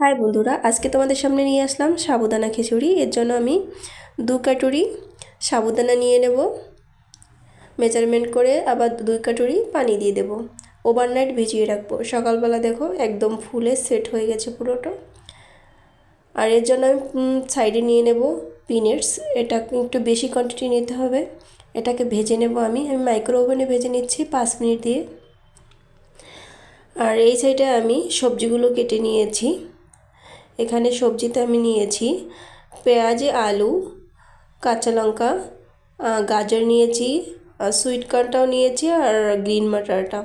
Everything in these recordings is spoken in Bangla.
হাই বন্ধুরা, আজকে তোমাদের সামনে নিয়ে আসলাম সাবুদানা খিচুড়ি। এর জন্য আমি দু কাটুরি সাবুদানা নিয়ে নেব। মেজারমেন্ট করে আবার দুই কাটুরি পানি দিয়ে দেব। ওভারনাইট ভিজিয়ে রাখব। সকালবেলা দেখো একদম ফুলে সেট হয়ে গেছে পুরোটা। আর এর জন্য আমি সাইডে নিয়ে নেব পিনেটস। এটা একটু বেশি কোয়ান্টিটি নিতে হবে। এটাকে ভেজে নেব আমি। আমি মাইক্রো ওভেনে ভেজে নিচ্ছি পাঁচ মিনিট দিয়ে। আর এই সাইডে আমি সবজিগুলো কেটে নিয়েছি। এখানে সবজিতে আমি নিয়েছি পেঁয়াজ, আলু, কাঁচা লঙ্কা গাজর নিয়েছি সুইট কর্নটাও নিয়েছি আর গ্রিন মাটারটা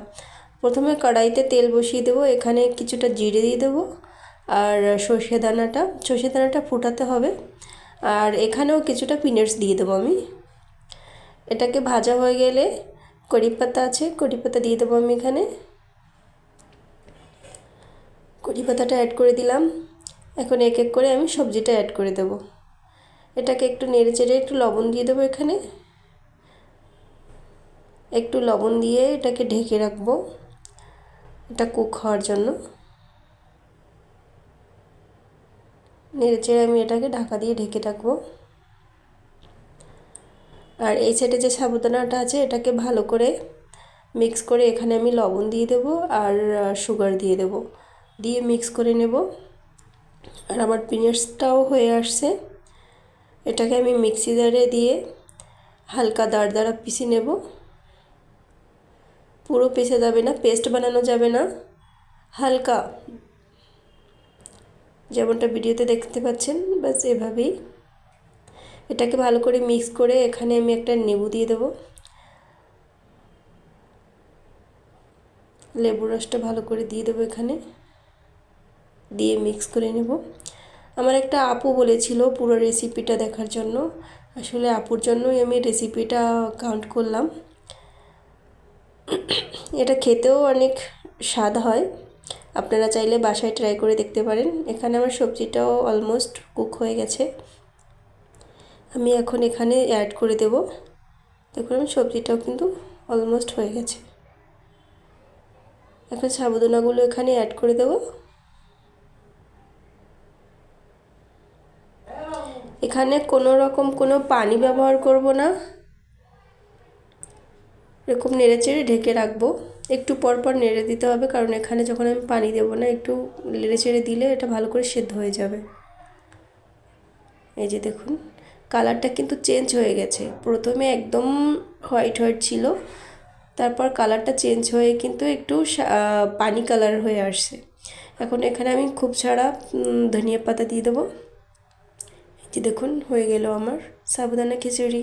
প্রথমে কড়াইতে তেল বসিয়ে দেবো, এখানে কিছুটা জিরে দিয়ে দেবো আর সর্ষে দানাটা। সর্ষে দানাটা ফুটাতে হবে আর এখানেও কিছুটা পিনাটস দিয়ে দেবো আমি। এটাকে ভাজা হয়ে গেলে কড়ি পাতা আছে কড়ি পাতা দিয়ে দেবো আমি এখানে। কড়ি পাতাটা অ্যাড করে দিলাম। এখন এক এক করে আমি সবজিটা অ্যাড করে দেব। এটাকে একটু নেড়ে চেড়ে একটু লবণ দিয়ে দেবো এখানে। একটু লবণ দিয়ে এটাকে ঢেকে রাখব। এটা কুক হওয়ার জন্য। নেড়ে চেড়ে আমি এটাকে ঢাকা দিয়ে ঢেকে রাখব। আর এই সাইডে যে সাবুদানাটা আছে, এটাকে ভালো করে মিক্স করে এখানে আমি লবণ দিয়ে দেব আর সুগার দিয়ে দেব। দিয়ে মিক্স করে নেব। আর আমার পিনাটসটাও হয়ে আসছে। এটাকে আমি মিক্সি জারে দিয়ে হালকা দাঁড় দাঁড়া পিষে নেব। পুরো পিষে যাবে না, পেস্ট বানানো যাবে না। হালকা, যেমনটা ভিডিওতে দেখতে পাচ্ছেন বাস এভাবেই। এটাকে ভালো করে মিক্স করে এখানে আমি একটা নেবু দিয়ে দেবো। লেবু রসটা ভালো করে দিয়ে দেবো এখানে। দিয়ে মিক্স করে নেব। আমার একটা আপু বলেছিল পুরো রেসিপিটা দেখার জন্য। আসলে আপুর জন্যই আমি রেসিপিটা কাউন্ট করলাম। এটা খেতেও অনেক স্বাদ হয়। আপনারা চাইলে বাসায় ট্রাই করে দেখতে পারেন। এখানে আমার সবজিটাও অলমোস্ট কুক হয়ে গেছে। আমি এখন এখানে অ্যাড করে দেব। দেখুন আমি সবজিটাও কিন্তু অলমোস্ট হয়ে গেছে। এখন সাবুদানাগুলো এখানে অ্যাড করে দেবো। এখানে কোনো রকম কোনো পানি ব্যবহার করব না। এরকম নেড়ে চেড়ে ঢেকে রাখব। একটু পর পর নেড়ে দিতে হবে, কারণ এখানে যখন আমি পানি দেবো না, একটু নেড়ে চেড়ে দিলে এটা ভালো করে সেদ্ধ হয়ে যাবে। এই যে দেখুন, কালারটা কিন্তু চেঞ্জ হয়ে গেছে। প্রথমে একদম হোয়াইট হোয়াইট ছিল, তারপর কালারটা চেঞ্জ হয়ে কিন্তু একটু পানি কালার হয়ে আসছে। এখন এখানে আমি খুব ছাড়া ধনিয়া পাতা দিয়ে দেবো। যে দেখুন হয়ে গেল আমার সাবুদানা খিচুড়ি।